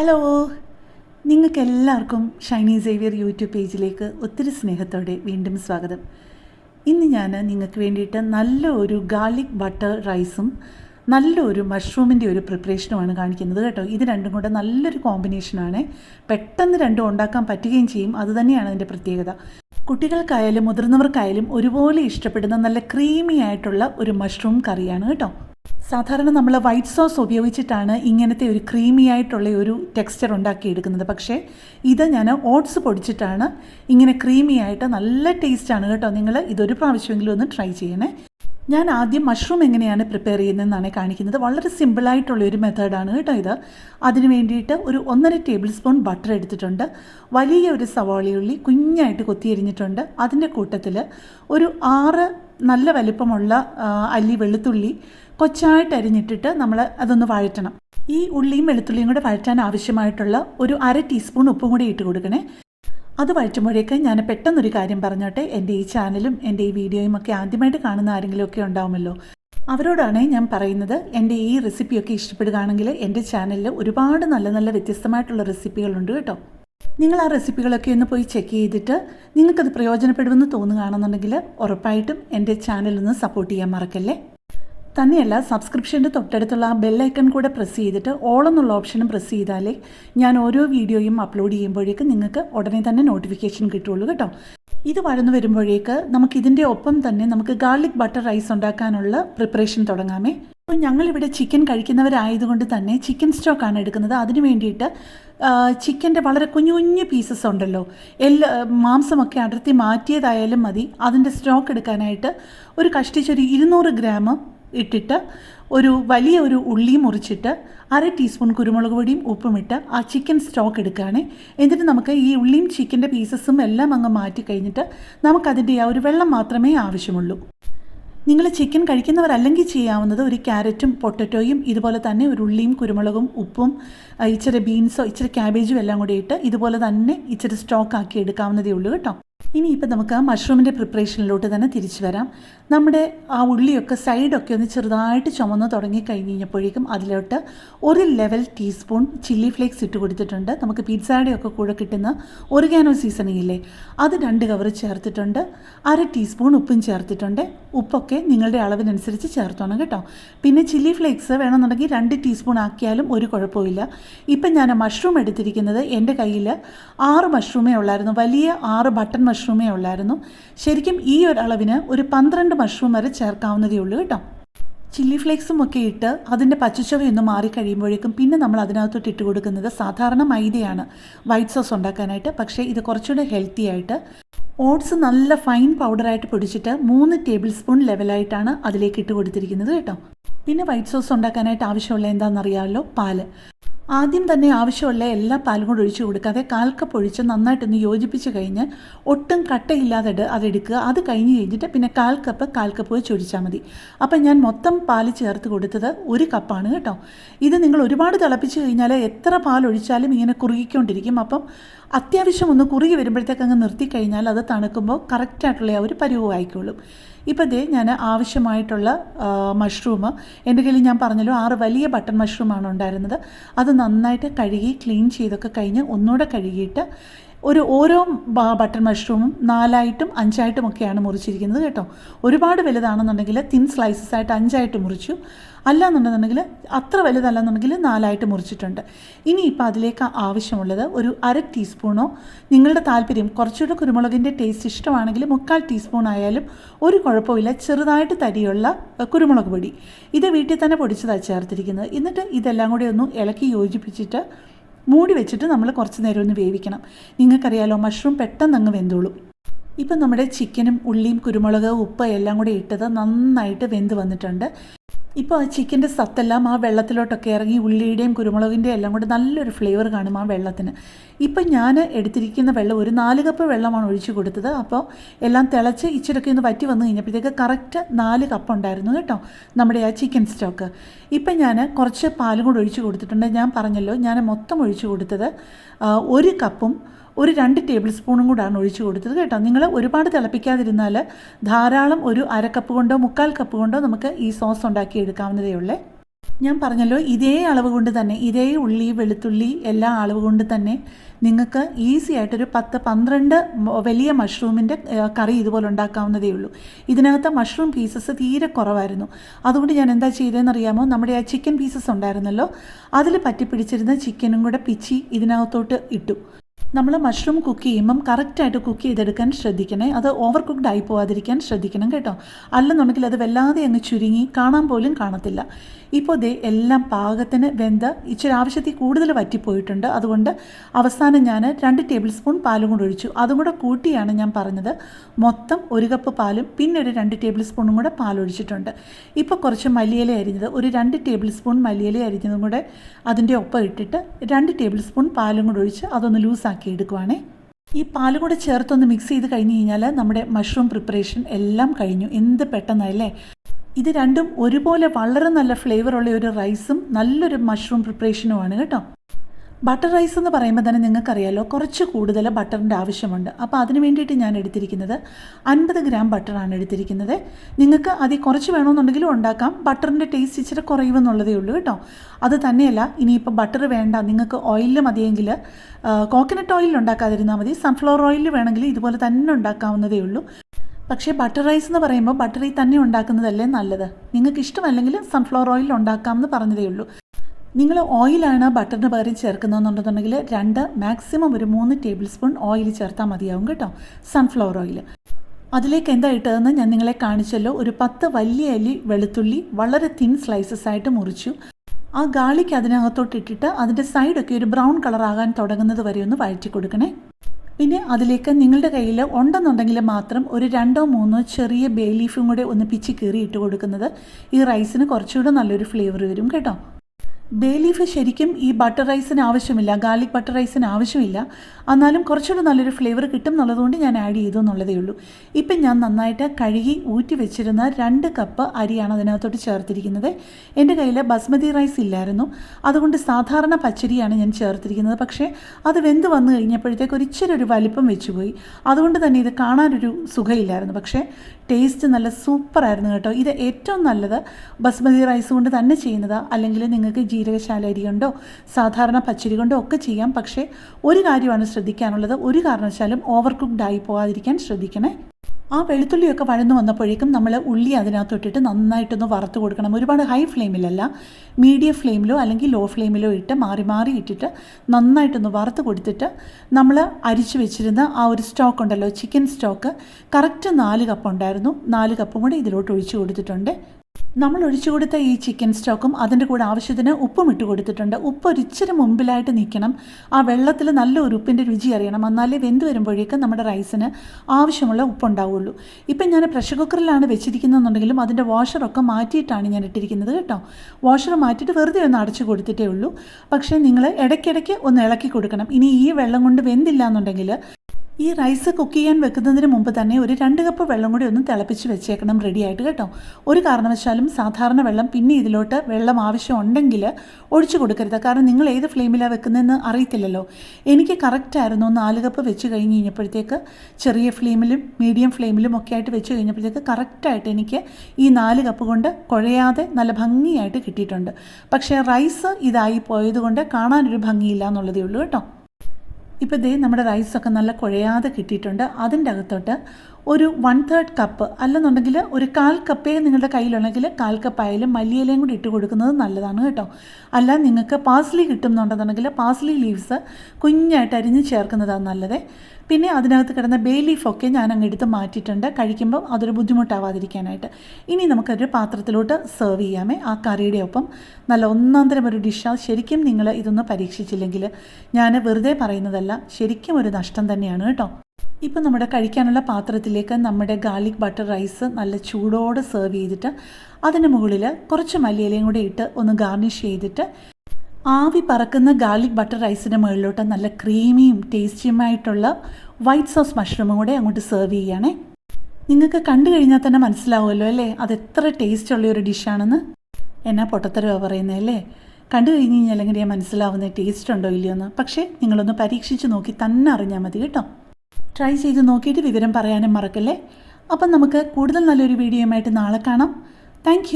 Hello നിങ്ങൾക്ക് എല്ലാവർക്കും Shiny Xavier YouTube പേജിലേക്ക് ഒത്തിരി സ്നേഹത്തോടെ വീണ്ടും സ്വാഗതം. ഇന്ന് ഞാൻ നിങ്ങൾക്ക് വേണ്ടിയിട്ട് നല്ല ഒരു ഗാർലിക് ബട്ടർ റൈസും നല്ലൊരു മഷ്റൂമിന്റെ ഒരു പ്രിപ്പറേഷനുമാണ് കാണിക്കുന്നത് കേട്ടോ. ഇത് രണ്ടും കൂടെ നല്ലൊരു കോമ്പിനേഷനാണ് പെട്ടെന്ന് രണ്ടും ഉണ്ടാക്കാൻ പറ്റുകയും ചെയ്യും. അതുതന്നെയാണ് അതിന്റെ പ്രത്യേകത. കുട്ടികൾക്കായാലും മുതിർന്നവർക്കായാലും ഒരുപോലെ ഇഷ്ടപ്പെടുന്ന നല്ല ക്രീമി ആയിട്ടുള്ള ഒരു മഷ്റൂം കറിയാണ് കേട്ടോ. സാധാരണ നമ്മൾ വൈറ്റ് സോസ് ഉപയോഗിച്ചിട്ടാണ് ഇങ്ങനത്തെ ഒരു ക്രീമി ആയിട്ടുള്ള ഒരു ടെക്സ്ചർ ഉണ്ടാക്കിയെടുക്കുന്നത്. പക്ഷേ ഇത് ഞാൻ ഓട്സ് പൊടിച്ചിട്ടാണ് ഇങ്ങനെ ക്രീമി ആയിട്ട് നല്ല ടേസ്റ്റാണ് കേട്ടോ. നിങ്ങൾ ഇതൊരു പ്രാവശ്യമെങ്കിലും ഒന്ന് ട്രൈ ചെയ്യണേ. ഞാൻ ആദ്യം മഷ്റൂം എങ്ങനെയാണ് പ്രിപ്പയർ ചെയ്യുന്നതെന്നാണ് കാണിക്കുന്നത്. വളരെ സിമ്പിളായിട്ടുള്ള ഒരു മെത്തേഡാണ് കേട്ടോ ഇത്. അതിന് വേണ്ടിയിട്ട് ഒരു ഒന്നര ടേബിൾ സ്പൂൺ ബട്ടർ എടുത്തിട്ടുണ്ട്. വലിയ ഒരു സവാളയുള്ളി കുഞ്ഞായിട്ട് കൊത്തിയരിഞ്ഞിട്ടുണ്ട് അതിന്റെ കൂട്ടത്തിൽ ഒരു ആറ് നല്ല വലിപ്പമുള്ള അല്ലി വെളുത്തുള്ളി കൊച്ചായിട്ട് അരിഞ്ഞിട്ടിട്ട് നമ്മൾ അതൊന്ന് വഴറ്റണം. ഈ ഉള്ളിയും വെളുത്തുള്ളിയും കൂടെ വഴറ്റാൻ ആവശ്യമായിട്ടുള്ള ഒരു അര ടീസ്പൂൺ ഉപ്പും കൂടി ഇട്ട് കൊടുക്കണേ. അത് വഴറ്റുമ്പോഴേക്ക് ഞാൻ പെട്ടെന്നൊരു കാര്യം പറഞ്ഞോട്ടെ. എന്റെ ഈ ചാനലും എന്റെ ഈ വീഡിയോയും ഒക്കെ ആദ്യമായിട്ട് കാണുന്ന ആരെങ്കിലുമൊക്കെ ഉണ്ടാവുമല്ലോ. അവരോടാണ് ഞാൻ പറയുന്നത് എന്റെ ഈ റെസിപ്പിയൊക്കെ ഇഷ്ടപ്പെടുകയാണെങ്കിൽ എന്റെ ചാനലിൽ ഒരുപാട് നല്ല നല്ല വ്യത്യസ്തമായിട്ടുള്ള റെസിപ്പികളുണ്ട് കേട്ടോ. നിങ്ങൾ ആ റെസിപ്പികളൊക്കെ ഒന്ന് പോയി ചെക്ക് ചെയ്തിട്ട് നിങ്ങൾക്കത് പ്രയോജനപ്പെടുമെന്ന് തോന്നുകയാണെന്നുണ്ടെങ്കിൽ ഉറപ്പായിട്ടും എന്റെ ചാനലൊന്ന് സപ്പോർട്ട് ചെയ്യാൻ മറക്കല്ലേ? തന്നെയല്ല സബ്സ്ക്രിപ്ഷന്റെ തൊട്ടടുത്തുള്ള ആ ബെല്ലൈക്കൺ കൂടെ പ്രസ് ചെയ്തിട്ട് ഓൾ എന്നുള്ള ഓപ്ഷനും പ്രസ് ചെയ്താലേ ഞാൻ ഓരോ വീഡിയോയും അപ്ലോഡ് ചെയ്യുമ്പോഴേക്ക് നിങ്ങൾക്ക് ഉടനെ തന്നെ നോട്ടിഫിക്കേഷൻ കിട്ടുള്ളൂ കേട്ടോ. ഇത് വഴന്നു വരുമ്പോഴേക്ക് നമുക്ക് ഇതിന്റെ ഒപ്പം തന്നെ നമുക്ക് ഗാർലിക് ബട്ടർ റൈസ് ഉണ്ടാക്കാനുള്ള പ്രിപ്പറേഷൻ തുടങ്ങാമേ. അപ്പോൾ ഞങ്ങളിവിടെ ചിക്കൻ കഴിക്കുന്നവരായതുകൊണ്ട് തന്നെ ചിക്കൻ സ്റ്റോക്കാണ് എടുക്കുന്നത്. അതിന് വേണ്ടിയിട്ട് ചിക്കന്റെ വളരെ കുഞ്ഞു കുഞ്ഞു പീസസ് ഉണ്ടല്ലോ. എല്ലാ മാംസമൊക്കെ അടർത്തി മാറ്റിയതായാലും മതി. അതിന്റെ സ്റ്റോക്ക് എടുക്കാനായിട്ട് ഒരു കഷ്ടിച്ചൊരു ഇരുന്നൂറ് ഗ്രാം ഇട്ടിട്ട് ഒരു വലിയ ഒരു ഉള്ളി മുറിച്ചിട്ട് അര ടീസ്പൂൺ കുരുമുളക് പൊടിയും ഉപ്പും ഇട്ട് ആ ചിക്കൻ സ്റ്റോക്ക് എടുക്കുകയാണെ. എന്നിട്ട് നമുക്ക് ഈ ഉള്ളിയും ചിക്കന്റെ പീസസും എല്ലാം അങ്ങ് മാറ്റി കഴിഞ്ഞിട്ട് നമുക്കതിന്റെ ആ ഒരു വെള്ളം മാത്രമേ ആവശ്യമുള്ളൂ. നിങ്ങൾ ചിക്കൻ കഴിക്കുന്നവരല്ലെങ്കിൽ ചെയ്യാവുന്നത് ഒരു ക്യാരറ്റും പൊട്ടറ്റോയും ഇതുപോലെ തന്നെ ഒരു ഉള്ളിയും കുരുമുളകും ഉപ്പും ഇച്ചിരി ബീൻസോ ഇച്ചിരി ക്യാബേജും എല്ലാം കൂടി ഇട്ട് ഇതുപോലെ തന്നെ ഇച്ചിരി സ്റ്റോക്ക് ആക്കി എടുക്കാവുന്നതേ ഉള്ളൂ കേട്ടോ. ഇനിയിപ്പോൾ നമുക്ക് ആ മഷ്റൂമിന്റെ പ്രിപ്പറേഷനിലോട്ട് തന്നെ തിരിച്ചു വരാം. നമ്മുടെ ആ ഉള്ളിയൊക്കെ സൈഡൊക്കെ ഒന്ന് ചെറുതായിട്ട് ചുമന്ന് തുടങ്ങി കഴിഞ്ഞ് കഴിഞ്ഞപ്പോഴേക്കും അതിലോട്ട് ഒരു ലെവൽ ടീസ്പൂൺ ചില്ലി ഫ്ലേക്സ് ഇട്ട് കൊടുത്തിട്ടുണ്ട്. നമുക്ക് പിസ്സയുടെ ഒക്കെ കൂടെ കിട്ടുന്ന ഒറിഗാനോ സീസണിംഗ് ഇല്ലേ അത് രണ്ട് കവർ ചേർത്തിട്ടുണ്ട്. അര ടീസ്പൂൺ ഉപ്പും ചേർത്തിട്ടുണ്ട്. ഉപ്പൊക്കെ നിങ്ങളുടെ അളവിനനുസരിച്ച് ചേർത്തോണം കേട്ടോ. പിന്നെ ചില്ലി ഫ്ലേക്സ് വേണമെന്നുണ്ടെങ്കിൽ രണ്ട് ടീസ്പൂൺ ആക്കിയാലും ഒരു കുഴപ്പമില്ല. ഇപ്പം ഞാൻ മഷ്റൂം എടുത്തിരിക്കുന്നത് എന്റെ കയ്യിൽ ആറ് മഷ്റൂമേ ഉള്ളായിരുന്നു. വലിയ ആറ് ബട്ടൺ മഷ്റൂമേ ഉള്ളായിരുന്നു. ശരിക്കും ഈ ഒരു അളവിന് ഒരു പന്ത്രണ്ട് മഷ്റൂം വരെ ചേർക്കാവുന്നതേ ഉള്ളൂ കേട്ടോ. ചില്ലി ഫ്ലേക്സും ഒക്കെ ഇട്ട് അതിന്റെ പച്ചച്ചുവയൊന്ന് മാറിക്കഴിയുമ്പോഴേക്കും പിന്നെ നമ്മൾ അതിനകത്തോട്ട് ഇട്ട് കൊടുക്കുന്നത് സാധാരണ മൈദയാണ്. വൈറ്റ് സോസ് ഉണ്ടാക്കാനായിട്ട്. പക്ഷേ ഇത് കുറച്ചുകൂടെ ഹെൽത്തി ആയിട്ട്. ഓട്സ് നല്ല ഫൈൻ പൗഡറായിട്ട് പൊടിച്ചിട്ട് മൂന്ന് ടേബിൾ സ്പൂൺ ലെവലായിട്ടാണ് അതിലേക്ക് ഇട്ട് കൊടുത്തിരിക്കുന്നത് കേട്ടോ. പിന്നെ വൈറ്റ് സോസ് ഉണ്ടാക്കാനായിട്ട് ആവശ്യമുള്ള എന്താണെന്നറിയാമല്ലോ? പാൽ. ആദ്യം തന്നെ ആവശ്യമുള്ള എല്ലാ പാലും കൂടെ ഒഴിച്ചു കൊടുക്കാതെ കാൽ കപ്പ് ഒഴിച്ച് നന്നായിട്ടൊന്ന് യോജിപ്പിച്ച് കഴിഞ്ഞ് ഒട്ടും കട്ടയില്ലാതെ അതെടുക്കുക അത് കഴിഞ്ഞ് കഴിഞ്ഞിട്ട് പിന്നെ കാൽ കപ്പ് കാൽ കപ്പ് വെച്ച് ഒഴിച്ചാൽ മതി. അപ്പം ഞാൻ മൊത്തം പാൽ ചേർത്ത് കൊടുത്തത് ഒരു കപ്പാണ് കേട്ടോ. ഇത് നിങ്ങൾ ഒരുപാട് തിളപ്പിച്ച് കഴിഞ്ഞാൽ എത്ര പാൽ ഒഴിച്ചാലും ഇങ്ങനെ കുറുകിക്കൊണ്ടിരിക്കും. അപ്പം അത്യാവശ്യം ഒന്ന് കുറുകി വരുമ്പോഴത്തേക്ക് അങ്ങ് നിർത്തി കഴിഞ്ഞാൽ അത് തണുക്കുമ്പോൾ കറക്റ്റായിട്ടുള്ള ആ ഒരു പരുവം ആയിക്കോളും ഇപ്പോൾ ദേ ഞാൻ ആവശ്യമായിട്ടുള്ള മഷ്റൂം എന്റെ കയ്യിൽ ഞാൻ പറഞ്ഞല്ലോ ആറ് വലിയ ബട്ടൺ മഷ്റൂമാണ് ഉണ്ടായിരുന്നത്. അത് നന്നായിട്ട് കഴുകി ക്ലീൻ ചെയ്തൊക്കെ കഴിഞ്ഞ് ഒന്നുകൂടെ കഴുകിയിട്ട് ഒരു ഓരോ ബട്ടർ മഷ്റൂമും നാലായിട്ടും അഞ്ചായിട്ടും ഒക്കെയാണ് മുറിച്ചിരിക്കുന്നത് കേട്ടോ. ഒരുപാട് വലുതാണെന്നുണ്ടെങ്കിൽ തിൻ സ്ലൈസസ് ആയിട്ട് അഞ്ചായിട്ട് മുറിച്ചു. അല്ലാന്നുണ്ടെന്നുണ്ടെങ്കിൽ അത്ര വലുതല്ലെന്നുണ്ടെങ്കിൽ നാലായിട്ട് മുറിച്ചിട്ടുണ്ട്. ഇനിയിപ്പോൾ അതിലേക്ക് ആവശ്യമുള്ളത് ഒരു അര ടീസ്പൂണോ നിങ്ങളുടെ താല്പര്യം കുറച്ചുകൂടെ കുരുമുളകിന്റെ ടേസ്റ്റ് ഇഷ്ടമാണെങ്കിൽ മുക്കാൽ ടീസ്പൂൺ ആയാലും ഒരു കുഴപ്പമില്ല. ചെറുതായിട്ട് തരിയുള്ള കുരുമുളക് പൊടി. ഇത് വീട്ടിൽ തന്നെ പൊടിച്ചതാണ് ചേർത്തിരിക്കുന്നത്. എന്നിട്ട് ഇതെല്ലാം കൂടി ഒന്ന് ഇളക്കി യോജിപ്പിച്ചിട്ട് മൂടി വെച്ചിട്ട് നമ്മൾ കുറച്ച് നേരം ഒന്ന് വേവിക്കണം. നിങ്ങൾക്കറിയാലോ മഷ്റൂം പെട്ടെന്ന് അങ്ങ് വെന്തോളും. ഇപ്പം നമ്മുടെ ചിക്കനും ഉള്ളിയും കുരുമുളക് ഉപ്പ് എല്ലാം കൂടി ഇട്ടത് നന്നായിട്ട് വെന്ത് വന്നിട്ടുണ്ട്. ഇപ്പോൾ ആ ചിക്കന്റെ സത്തെല്ലാം ആ വെള്ളത്തിലോട്ടൊക്കെ ഇറങ്ങി ഉള്ളിയുടെയും കുരുമുളകിന്റെയും എല്ലാം കൂടി നല്ലൊരു ഫ്ലേവർ കാണും ആ വെള്ളത്തിന്. ഇപ്പം ഞാൻ എടുത്തിരിക്കുന്ന വെള്ളം ഒരു നാല് കപ്പ് വെള്ളമാണ് ഒഴിച്ചു കൊടുത്തത്. അപ്പോൾ എല്ലാം തിളച്ച് ഇച്ചിരൊക്കെ ഒന്ന് വറ്റി വന്നു കഴിഞ്ഞപ്പോഴത്തേക്ക് കറക്റ്റ് നാല് കപ്പ് ഉണ്ടായിരുന്നു കേട്ടോ നമ്മുടെ ആ ചിക്കൻ സ്റ്റോക്ക് ഇപ്പം ഞാൻ കുറച്ച് പാലും കൂടെ ഒഴിച്ചു കൊടുത്തിട്ടുണ്ട്. ഞാൻ പറഞ്ഞല്ലോ ഞാൻ മൊത്തം ഒഴിച്ചു കൊടുത്തത് ഒരു കപ്പും ഒരു രണ്ട് ടേബിൾ സ്പൂണും കൂടാണ് ഒഴിച്ചു കൊടുത്തത് കേട്ടോ. നിങ്ങൾ ഒരുപാട് തിളപ്പിക്കാതിരുന്നാൽ ധാരാളം ഒരു അര കപ്പ് കൊണ്ടോ മുക്കാൽ കപ്പ് കൊണ്ടോ നമുക്ക് ഈ സോസ് ഉണ്ടാക്കി എടുക്കാവുന്നതേ ഉള്ളേ. ഞാൻ പറഞ്ഞല്ലോ ഇതേ അളവ് കൊണ്ട് തന്നെ ഇതേ ഉള്ളി വെളുത്തുള്ളി എല്ലാ അളവ് കൊണ്ട് തന്നെ നിങ്ങൾക്ക് ഈസി ആയിട്ടൊരു പത്ത് പന്ത്രണ്ട് വലിയ മഷ്റൂമിന്റെ കറി ഇതുപോലെ ഉണ്ടാക്കാവുന്നതേ ഉള്ളൂ. ഇതിനകത്ത് മഷ്റൂം പീസസ് തീരെ കുറവായിരുന്നു. അതുകൊണ്ട് ഞാൻ എന്താ ചെയ്തതെന്ന് അറിയാമോ? നമ്മുടെ ആ ചിക്കൻ പീസസ് ഉണ്ടായിരുന്നല്ലോ. അതിൽ പറ്റിപ്പിടിച്ചിരുന്ന ചിക്കനും കൂടെ പിച്ചി ഇതിനകത്തോട്ട് ഇട്ടു. നമ്മൾ മഷ്റൂം കുക്ക് ചെയ്യുമ്പം കറക്റ്റായിട്ട് കുക്ക് ചെയ്തെടുക്കാൻ ശ്രദ്ധിക്കണേ. അത് ഓവർ കുക്ക്ഡ് ആയി പോവാതിരിക്കാൻ ശ്രദ്ധിക്കണം കേട്ടോ. അല്ലെന്നുണ്ടെങ്കിൽ അത് വല്ലാതെ അങ്ങ് ചുരുങ്ങി കാണാൻ പോലും കാണത്തില്ല. ഇപ്പോൾ ദേ എല്ലാം പാകത്തിന് വെന്ത് ഇച്ചിരി ആവശ്യത്തിൽ കൂടുതൽ വറ്റിപ്പോയിട്ടുണ്ട്. അതുകൊണ്ട് അവസാനം ഞാൻ രണ്ട് ടേബിൾ സ്പൂൺ പാലും കൂടെ ഒഴിച്ചു. അതും കൂടെ കൂട്ടിയാണ് ഞാൻ പറഞ്ഞത്. മൊത്തം ഒരു കപ്പ് പാലും പിന്നെ ഒരു രണ്ട് ടേബിൾ സ്പൂണും കൂടെ പാലൊഴിച്ചിട്ടുണ്ട് ഇപ്പോൾ കുറച്ച് മല്ലിയില അരിഞ്ഞത് ഒരു രണ്ട് ടേബിൾ സ്പൂൺ മല്ലിയില അരിഞ്ഞതും കൂടെ അതിന്റെ ഒപ്പം ഇട്ടിട്ട് രണ്ട് ടേബിൾ സ്പൂൺ പാലും കൂടെ ഒഴിച്ച് അതൊന്ന് ലൂസാക്കി എടുക്കുവാണേ ഈ പാൽ കൂടെ ചേർത്തൊന്ന് മിക്സ് ചെയ്ത് കഴിഞ്ഞ് കഴിഞ്ഞാൽ നമ്മുടെ മഷ്റൂം പ്രിപ്പറേഷൻ എല്ലാം കഴിഞ്ഞു. എന്ത് പെട്ടെന്നല്ലേ ഇത് രണ്ടും ഒരുപോലെ വളരെ നല്ല ഫ്ലേവറുള്ള ഒരു റൈസും നല്ലൊരു മഷ്റൂം പ്രിപ്പറേഷനുമാണ് കേട്ടോ. ബട്ടർ റൈസ് എന്ന് പറയുമ്പോൾ തന്നെ നിങ്ങൾക്കറിയാലോ കുറച്ച് കൂടുതൽ ബട്ടറിന്റെ ആവശ്യമുണ്ട്. അപ്പോൾ അതിന് വേണ്ടിയിട്ട് ഞാൻ എടുത്തിരിക്കുന്നത് അൻപത് ഗ്രാം ബട്ടറാണ് എടുത്തിരിക്കുന്നത്. നിങ്ങൾക്ക് അതിൽ കുറച്ച് വേണമെന്നുണ്ടെങ്കിലും ഉണ്ടാക്കാം. ബട്ടറിന്റെ ടേസ്റ്റ് ഇച്ചിരി കുറയുമെന്നുള്ളതേ ഉള്ളൂ കേട്ടോ. അത് തന്നെയല്ല ഇനിയിപ്പോൾ ബട്ടർ വേണ്ട നിങ്ങൾക്ക് ഓയിലിൽ മതിയെങ്കിൽ കോക്കനട്ട് ഓയിലിൽ ഉണ്ടാക്കാതിരുന്നാൽ മതി. സൺഫ്ലവർ ഓയിലിൽ വേണമെങ്കിൽ ഇതുപോലെ തന്നെ ഉണ്ടാക്കാവുന്നതേ ഉള്ളൂ. പക്ഷേ ബട്ടർ റൈസ് എന്ന് പറയുമ്പോൾ ബട്ടറിൽ തന്നെ ഉണ്ടാക്കുന്നതല്ലേ നല്ലത്? നിങ്ങൾക്ക് ഇഷ്ടമല്ലെങ്കിൽ സൺഫ്ലവർ ഓയിൽ ഉണ്ടാക്കാമെന്ന് പറഞ്ഞതേ ഉള്ളൂ. നിങ്ങൾ ഓയിലാണ് ബട്ടറിന് പകരം ചേർക്കുന്നതെന്നുണ്ടെന്നുണ്ടെങ്കിൽ രണ്ട് മാക്സിമം ഒരു മൂന്ന് ടേബിൾ സ്പൂൺ ഓയിൽ ചേർത്താൽ മതിയാവും കേട്ടോ. സൺഫ്ലവർ ഓയിൽ അതിലേക്ക് എന്താ ഇട്ടതെന്ന് ഞാൻ നിങ്ങളെ കാണിച്ചല്ലോ. ഒരു പത്ത് വലിയ അല്ലി വെളുത്തുള്ളി വളരെ തിൻ സ്ലൈസസ് ആയിട്ട് മുറിച്ചു. ആ ഗാളിക്ക് അതിനകത്തോട്ട് ഇട്ടിട്ട് അതിന്റെ സൈഡൊക്കെ ഒരു ബ്രൗൺ കളറാകാൻ തുടങ്ങുന്നത് വരെ ഒന്ന് വഴറ്റി കൊടുക്കണേ. പിന്നെ അതിലേക്ക് നിങ്ങളുടെ കയ്യിൽ ഉണ്ടെന്നുണ്ടെങ്കിൽ മാത്രം ഒരു രണ്ടോ മൂന്നോ ചെറിയ ബേ ലീഫും കൂടെ ഒന്ന് പിച്ചി കീറി ഇട്ട് കൊടുക്കുന്നത്. ഈ റൈസിന് കുറച്ചുകൂടെ നല്ലൊരു ഫ്ലേവർ വരും കേട്ടോ. ബേ ലീഫ് ശരിക്കും ഈ ബട്ടർ റൈസിന് ആവശ്യമില്ല ഗാർലിക് ബട്ടർ റൈസിന് ആവശ്യമില്ല. എന്നാലും കുറച്ചുകൂടെ നല്ലൊരു ഫ്ലേവർ കിട്ടും എന്നുള്ളതുകൊണ്ട് ഞാൻ ആഡ് ചെയ്തു എന്നുള്ളതേ ഉള്ളൂ. ഇപ്പം ഞാൻ നന്നായിട്ട് കഴുകി ഊറ്റി വെച്ചിരുന്ന രണ്ട് കപ്പ് അരിയാണ് അതിനകത്തോട്ട് ചേർത്തിരിക്കുന്നത്. എന്റെ കയ്യിൽ ബസ്മതി റൈസ് ഇല്ലായിരുന്നു. അതുകൊണ്ട് സാധാരണ പച്ചരിയാണ് ഞാൻ ചേർത്തിരിക്കുന്നത്. പക്ഷേ അത് വെന്ത് വന്നു കഴിഞ്ഞപ്പോഴത്തേക്ക് ഒരു ഇച്ചിരി ഒരു വലിപ്പം വെച്ചുപോയി. അതുകൊണ്ട് തന്നെ ഇത് കാണാനൊരു സുഖമില്ലായിരുന്നു. പക്ഷേ ടേസ്റ്റ് നല്ല സൂപ്പറായിരുന്നു കേട്ടോ. ഇത് ഏറ്റവും നല്ലത് ബസ്മതി റൈസ് കൊണ്ട് തന്നെ ചെയ്യുന്നത്. അല്ലെങ്കിൽ നിങ്ങൾക്ക് ജീരകശാല അരി കൊണ്ടോ? സാധാരണ പച്ചരി കൊണ്ടോ ഒക്കെ ചെയ്യാം. പക്ഷേ ഒരു കാര്യമാണ് ശ്രദ്ധിക്കാനുള്ളത്. ഒരു കാരണവശാലും ഓവർ കുക്ക്ഡ് ആയി പോകാതിരിക്കാൻ ശ്രദ്ധിക്കണേ. ആ വെളുത്തുള്ളിയൊക്കെ വഴന്നു വന്നപ്പോഴേക്കും നമ്മൾ ഉള്ളി അതിനകത്തൊട്ടിട്ട് നന്നായിട്ടൊന്ന് വറുത്ത് കൊടുക്കണം. ഒരുപാട് ഹൈ ഫ്ലെയിമിലല്ല മീഡിയം ഫ്ലെയിമിലോ അല്ലെങ്കിൽ ലോ ഫ്ലെയിമിലോ ഇട്ട് മാറി മാറി ഇട്ടിട്ട് നന്നായിട്ടൊന്ന് വറുത്ത് കൊടുത്തിട്ട് നമ്മൾ അരിച്ചു വെച്ചിരുന്ന ആ ഒരു സ്റ്റോക്ക് ഉണ്ടല്ലോ ചിക്കൻ സ്റ്റോക്ക് കറക്റ്റ് നാല് കപ്പ് ഉണ്ടായിരുന്നു. നാല് കപ്പും കൂടി ഇതിലോട്ട് ഒഴിച്ചു കൊടുത്തിട്ടുണ്ട്. നമ്മൾ ഒഴിച്ചു കൊടുത്ത ഈ ചിക്കൻ സ്റ്റോക്കും അതിന്റെ കൂടെ ആവശ്യത്തിന് ഉപ്പും ഇട്ട് കൊടുത്തിട്ടുണ്ട്. ഉപ്പ് ഒരിച്ചിരി മുമ്പിലായിട്ട് നിൽക്കണം. ആ വെള്ളത്തിൽ നല്ല ഒരു ഉപ്പിന്റെ രുചി അറിയണം. എന്നാലേ വെന്ത് വരുമ്പോഴേക്കും നമ്മുടെ റൈസിന് ആവശ്യമുള്ള ഉപ്പുണ്ടാവുള്ളൂ. ഇപ്പം ഞാൻ പ്രഷർ കുക്കറിലാണ് വെച്ചിരിക്കുന്നതെന്നുണ്ടെങ്കിലും അതിന്റെ വാഷറൊക്കെ മാറ്റിയിട്ടാണ് ഞാൻ ഇട്ടിരിക്കുന്നത് കേട്ടോ. വാഷർ മാറ്റിയിട്ട് വെറുതെ ഒന്ന് അടച്ചു കൊടുത്തിട്ടേ ഉള്ളൂ. പക്ഷേ നിങ്ങൾ ഇടയ്ക്കിടയ്ക്ക് ഒന്ന് ഇളക്കി കൊടുക്കണം. ഇനി ഈ വെള്ളം കൊണ്ട് വെന്തില്ല എന്നുണ്ടെങ്കിൽ ഈ റൈസ് കുക്ക് ചെയ്യാൻ വെക്കുന്നതിന് മുമ്പ് തന്നെ ഒരു രണ്ട് കപ്പ് വെള്ളം കൂടി ഒന്ന് തിളപ്പിച്ച് വെച്ചേക്കണം റെഡി ആയിട്ട് കേട്ടോ. ഒരു കാരണവശാലും സാധാരണ വെള്ളം പിന്നെ ഇതിലോട്ട് വെള്ളം ആവശ്യമുണ്ടെങ്കിൽ ഒഴിച്ചു കൊടുക്കരുത്. കാരണം നിങ്ങൾ ഏത് ഫ്ലെയിമിലാണ് വെക്കുന്നതെന്ന് അറിയത്തില്ലല്ലോ. എനിക്ക് കറക്റ്റായിരുന്നു നാല് കപ്പ് വെച്ച് കഴിഞ്ഞ് കഴിഞ്ഞപ്പോഴത്തേക്ക് ചെറിയ ഫ്ലെയിമിലും മീഡിയം ഫ്ലെയിമിലും ഒക്കെ ആയിട്ട് വെച്ച് കഴിഞ്ഞപ്പോഴത്തേക്ക് കറക്റ്റായിട്ട് എനിക്ക് ഈ നാല് കപ്പ് കൊണ്ട് കുഴയാതെ നല്ല ഭംഗിയായിട്ട് കിട്ടിയിട്ടുണ്ട്. പക്ഷേ റൈസ് ഇതായി പോയതുകൊണ്ട് കാണാനൊരു ഭംഗിയില്ല എന്നുള്ളതേ ഉള്ളൂ കേട്ടോ. ഇപ്പോൾ ദേ നമ്മുടെ റൈസൊക്കെ നല്ല കുഴയാതെ കിട്ടിയിട്ടുണ്ട്. അതിന്റെ അകത്തോട്ട് ഒരു വൺ തേർഡ് കപ്പ് അല്ലെന്നുണ്ടെങ്കിൽ ഒരു കാൽ കപ്പേ നിങ്ങളുടെ കയ്യിലുണ്ടെങ്കിൽ കാൽ കപ്പായാലും മല്ലിയിലയും കൂടി ഇട്ട് കൊടുക്കുന്നത് നല്ലതാണ് കേട്ടോ. അല്ല നിങ്ങൾക്ക് പാസ്ലി കിട്ടുന്നുണ്ടെന്നുണ്ടെങ്കിൽ പാസ്ലി ലീവ്സ് കുഞ്ഞായിട്ട് അരിഞ്ഞ് ചേർക്കുന്നതാണ് നല്ലത്. പിന്നെ അതിനകത്ത് കിടന്ന ബേ ലീഫൊക്കെ ഞാൻ അങ്ങ് എടുത്ത് മാറ്റിയിട്ടുണ്ട്. കഴിക്കുമ്പോൾ അതൊരു ബുദ്ധിമുട്ടാവാതിരിക്കാനായിട്ട്. ഇനി നമുക്കൊരു പാത്രത്തിലോട്ട് സെർവ് ചെയ്യാമേ. ആ കറിയുടെ ഒപ്പം നല്ല ഒന്നാന്തരം ഒരു ഡിഷാണ് ശരിക്കും നിങ്ങൾ ഇതൊന്ന് പരീക്ഷിച്ചില്ലെങ്കിൽ ഞാൻ വെറുതെ പറയുന്നതല്ല ശരിക്കും ഒരു നഷ്ടം തന്നെയാണ് കേട്ടോ. ഇപ്പം നമ്മുടെ കഴിക്കാനുള്ള പാത്രത്തിലേക്ക് നമ്മുടെ ഗാർലിക് ബട്ടർ റൈസ് നല്ല ചൂടോടെ സെർവ് ചെയ്തിട്ട് അതിന് മുകളിൽ കുറച്ച് മല്ലിയിലയും കൂടെ ഇട്ട് ഒന്ന് ഗാർണിഷ് ചെയ്തിട്ട് ആവി പറക്കുന്ന ഗാർലിക് ബട്ടർ റൈസിന്റെ മുകളിലോട്ട് നല്ല ക്രീമിയും ടേസ്റ്റിയുമായിട്ടുള്ള വൈറ്റ് സോസ് മഷ്റൂമും കൂടെ അങ്ങോട്ട് സെർവ് ചെയ്യുകയാണേ നിങ്ങൾക്ക് കണ്ടു കഴിഞ്ഞാൽ തന്നെ മനസ്സിലാവുമല്ലോ അല്ലേ? അത് എത്ര ടേസ്റ്റ് ഉള്ള ഒരു ഡിഷാണെന്ന് എന്നാ പൊട്ടത്തരവാണ് പറയുന്നത് അല്ലേ? കണ്ടു കഴിഞ്ഞ് കഴിഞ്ഞാൽ എങ്ങനെയാണ് മനസ്സിലാവുന്ന ടേസ്റ്റ് ഉണ്ടോ ഇല്ലയോ എന്ന് പക്ഷേ നിങ്ങളൊന്ന് പരീക്ഷിച്ച് നോക്കി തന്നെ അറിഞ്ഞാൽ മതി കേട്ടോ. ട്രൈ ചെയ്ത് നോക്കിയിട്ട് വിവരം പറയാനും മറക്കല്ലേ? അപ്പം നമുക്ക് കൂടുതൽ നല്ലൊരു വീഡിയോയുമായിട്ട് നാളെ കാണാം. താങ്ക്